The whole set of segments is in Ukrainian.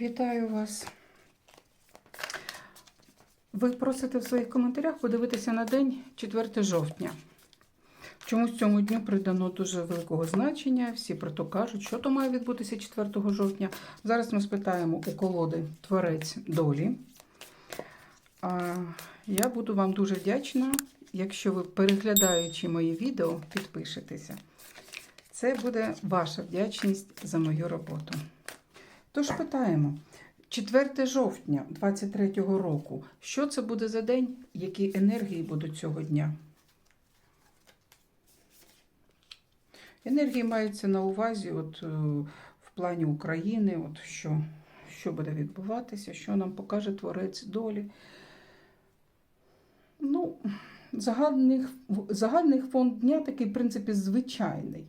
Вітаю вас. Ви просите в своїх коментарях подивитися на день 4 жовтня. Чомусь цьому дню придано дуже великого значення. Всі про то кажуть, що то має відбутися 4 жовтня. Зараз ми спитаємо у колоди Творець долі. Я буду вам дуже вдячна, якщо ви, переглядаючи мої відео, підпишетеся. Це буде ваша вдячність за мою роботу. Тож питаємо, 4 жовтня 23-го року, що це буде за день, які енергії будуть цього дня? Енергії маються на увазі от, е, в плані України, от що, що буде відбуватися, що нам покаже творець долі. Ну, загальний, загальний фонд дня такий, в принципі, звичайний.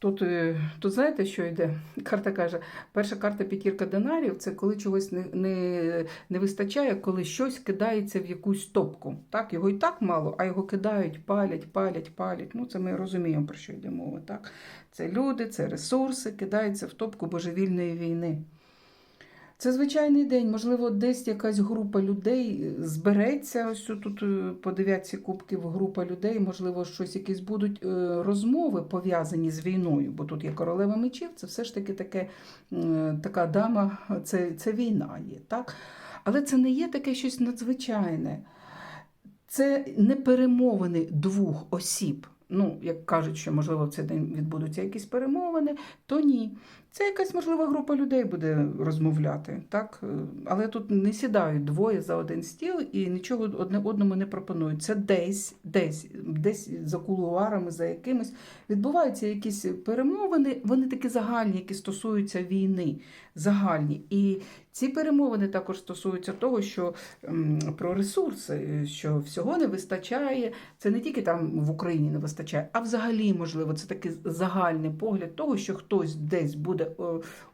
Тут, е, тут знаєте, що йде? Карта каже, перша карта п'ятірка динарів це коли чогось не, не, не вистачає, коли щось кидається в якусь топку. Так, Його і так мало, а його кидають, палять, палять, палять. Ну, Це ми розуміємо, про що йде мова. Так? Це люди, це ресурси, кидаються в топку божевільної війни. Це звичайний день, можливо, десь якась група людей збереться. Ось тут е, по дев'ятці кубків група людей, можливо, щось якісь будуть е, розмови пов'язані з війною, бо тут є королева мечів, це все ж таки таке, е, така дама, це, це війна є. так? Але це не є таке щось надзвичайне. Це не перемовини двох осіб. Ну, як кажуть, що можливо в цей день відбудуться якісь перемовини, то ні. Це якась можлива група людей буде розмовляти, так? Але тут не сідають двоє за один стіл і нічого одне одному не пропонують. Це десь, десь, десь за кулуарами, за якимось відбуваються якісь перемовини. Вони такі загальні, які стосуються війни. Загальні. І ці перемовини також стосуються того, що про ресурси, що всього не вистачає. Це не тільки там в Україні не вистачає, а взагалі, можливо, це такий загальний погляд того, що хтось десь буде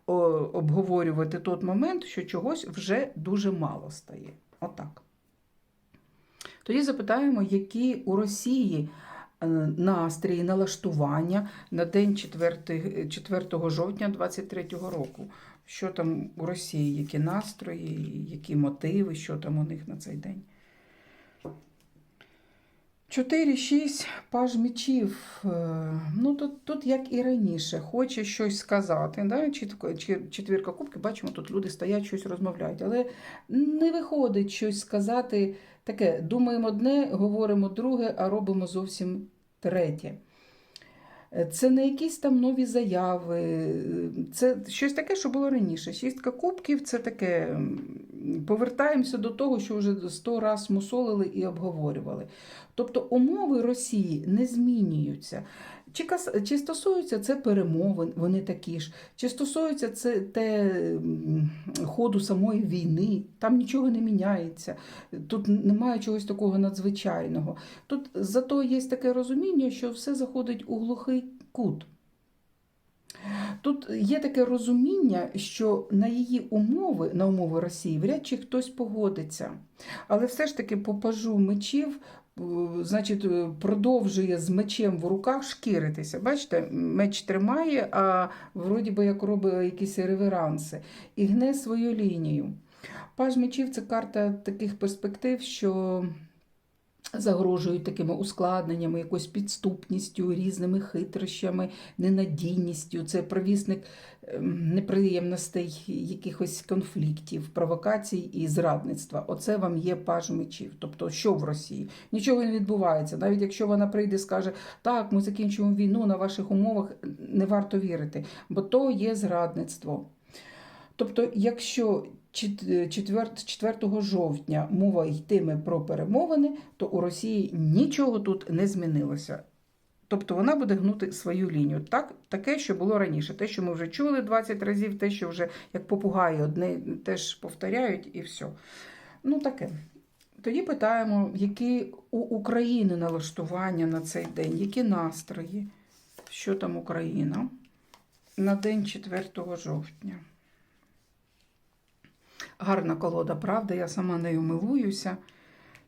о, обговорювати той момент, що чогось вже дуже мало стає. Отак. Тоді запитаємо, які у Росії е, настрої, налаштування на день 4, 4 жовтня 23 року. Що там у Росії, які настрої, які мотиви, що там у них на цей день. 4-6 паж мечів. Е, Ну, тут, тут, як і раніше, хоче щось сказати. Да? Четвірка кубки, бачимо, тут люди стоять, щось розмовляють. Але не виходить щось сказати таке. Думаємо одне, говоримо друге, а робимо зовсім третє. Е, Це не якісь там нові заяви, це щось таке, що було раніше. Шістка кубків це таке. Повертаємося до того, що вже сто раз мусолили і обговорювали. Тобто умови Росії не змінюються. Чи, чи стосуються це перемовин, вони такі ж, чи стосується це те ходу самої війни, там нічого не міняється, тут немає чогось такого надзвичайного. Тут зато є таке розуміння, що все заходить у глухий кут. Тут є таке розуміння, що на її умови, на умови Росії, вряд чи хтось погодиться. Але все ж таки по пажу мечів, значить, е, продовжує з мечем в руках шкіритися. Бачите, меч тримає, а вроді би як робить якісь реверанси і гне свою лінію. Паж мечів це карта таких перспектив, що загрожують такими ускладненнями, якоюсь підступністю, різними хитрощами, ненадійністю. Це провісник ем, неприємностей, якихось конфліктів, провокацій і зрадництва. Оце вам є паж мечів. Тобто, що в Росії? Нічого не відбувається. Навіть якщо вона прийде і скаже, так, ми закінчуємо війну на ваших умовах, не варто вірити, бо то є зрадництво. Тобто, якщо 4, жовтня мова йтиме про перемовини, то у Росії нічого тут не змінилося. Тобто вона буде гнути свою лінію. Так, Таке, що було раніше. Те, що ми вже чули 20 разів, те, що вже як попугаї одне теж повторяють, і все. Ну, таке. Тоді питаємо, які у України налаштування на цей день, які настрої, що там Україна на день 4 жовтня. Гарна колода, правда, я сама нею милуюся.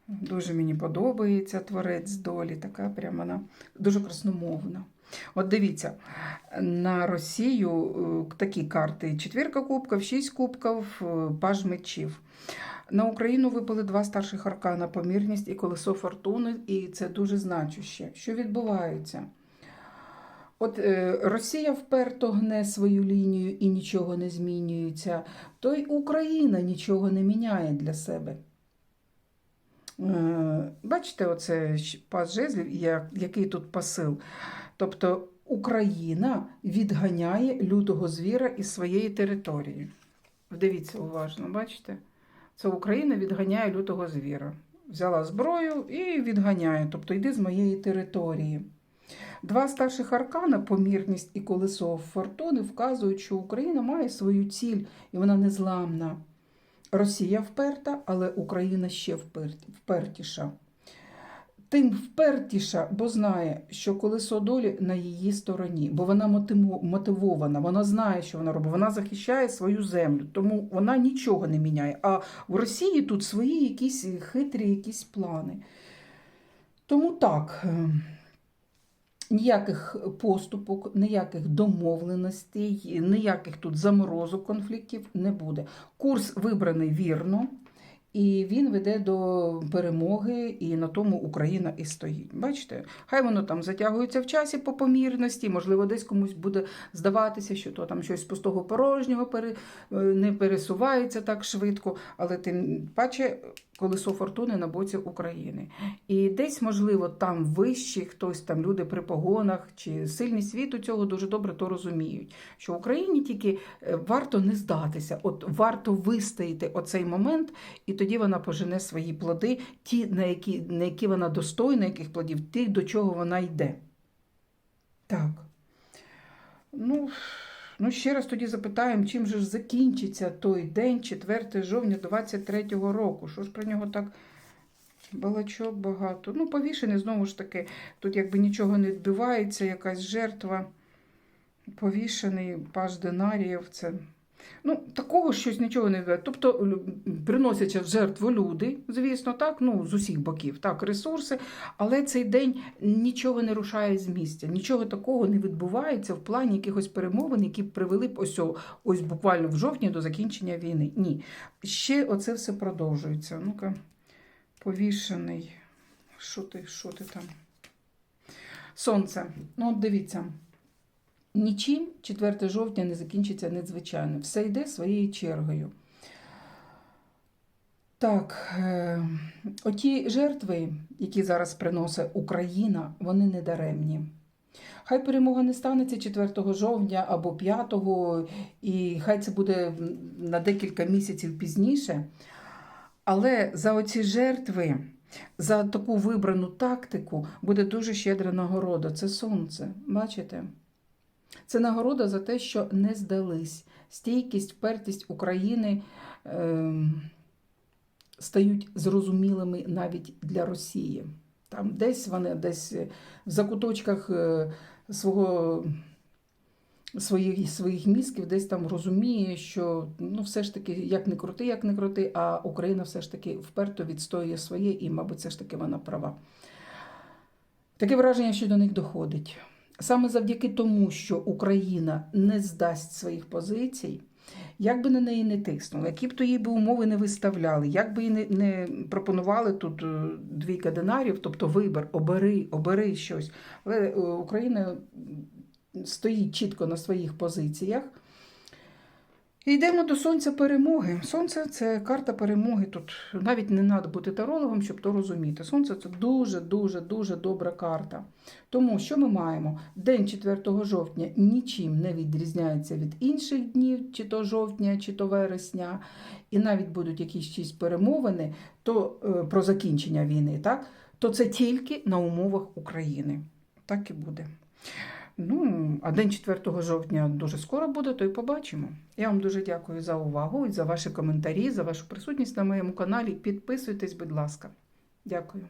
Дуже мені подобається творець долі, така прямо вона дуже красномовна. От дивіться, на Росію е, такі карти: четвірка кубків, шість кубків, е, паж мечів. На Україну випали два старших аркана помірність і колесо фортуни, і це дуже значуще. Що відбувається? От е, Росія вперто гне свою лінію і нічого не змінюється, то й Україна нічого не міняє для себе. Е, Бачите, оце пас жезлів, який тут посил. Тобто Україна відганяє лютого звіра із своєї території. Дивіться уважно, бачите? Це Україна відганяє лютого звіра. Взяла зброю і відганяє, тобто йди з моєї території. Два старших аркана, помірність і колесо фортуни, вказують, що Україна має свою ціль і вона незламна. Росія вперта, але Україна ще впертіша. Тим впертіша, бо знає, що колесо долі на її стороні, бо вона мотивована, вона знає, що вона робить. Вона захищає свою землю, тому вона нічого не міняє. А в Росії тут свої якісь хитрі якісь плани. Тому так. Ніяких поступок, ніяких домовленостей, ніяких тут заморозок конфліктів не буде. Курс вибраний вірно, і він веде до перемоги, і на тому Україна і стоїть. Бачите, хай воно там затягується в часі по помірності, можливо, десь комусь буде здаватися, що то там щось пустого порожнього е, не пересувається так швидко, але тим паче колесо фортуни на боці України. І десь, можливо, там вищі, хтось там люди при погонах чи сильні світу цього дуже добре то розуміють. Що Україні тільки е, варто не здатися, от варто вистояти оцей момент, і тоді вона пожене свої плоди, ті, на які, на які вона достойна, яких плодів, ті, до чого вона йде. Так. Ну, ну ще раз тоді запитаємо, чим же ж закінчиться той день, 4 жовтня 23-го року. Що ж про нього так балачок багато? Ну, повішений, знову ж таки, тут якби нічого не відбивається, якась жертва. Повішений паж динаріїв. Це Ну, такого щось нічого не відбувається. Тобто приносяться в жертву люди, звісно, так, ну, з усіх боків, так, ресурси, але цей день нічого не рушає з місця, нічого такого не відбувається в плані якихось перемовин, які б привели б ось, ось буквально в жовтні до закінчення війни. Ні. Ще оце все продовжується. Ну-ка, повішений. Що ти, що ти там? Сонце. Ну, от дивіться. Нічим 4 жовтня не закінчиться надзвичайно. Все йде своєю чергою. Так, е, оті жертви, які зараз приносить Україна, вони не даремні. Хай перемога не станеться 4 жовтня або 5, і хай це буде на декілька місяців пізніше. Але за оці жертви, за таку вибрану тактику буде дуже щедра нагорода. Це сонце. Бачите? Це нагорода за те, що не здались. Стійкість, впертість України е, стають зрозумілими навіть для Росії. Там десь вони десь в закуточках е, свого, своїх, своїх мізків десь там розуміє, що ну, все ж таки, як не крути, як не крути, а Україна все ж таки вперто відстоює своє, і, мабуть, все ж таки вона права. Таке враження, що до них доходить. Саме завдяки тому, що Україна не здасть своїх позицій, як би на неї не тиснули, які б то їй би умови не виставляли, як би їй не, не пропонували тут е, двійка динарів, тобто вибір, обери, обери щось. Але е, Україна стоїть чітко на своїх позиціях. Йдемо до сонця перемоги. Сонце це карта перемоги. Тут навіть не треба бути тарологом, щоб то розуміти. Сонце це дуже, дуже, добра карта. Тому що ми маємо? День 4 жовтня нічим не відрізняється від інших днів, чи то жовтня, чи то вересня, і навіть будуть якісь чиїсь перемовини то, е, про закінчення війни, так? то це тільки на умовах України. Так і буде. Ну, а день 4 жовтня дуже скоро буде, то й побачимо. Я вам дуже дякую за увагу і за ваші коментарі, за вашу присутність на моєму каналі. Підписуйтесь, будь ласка. Дякую.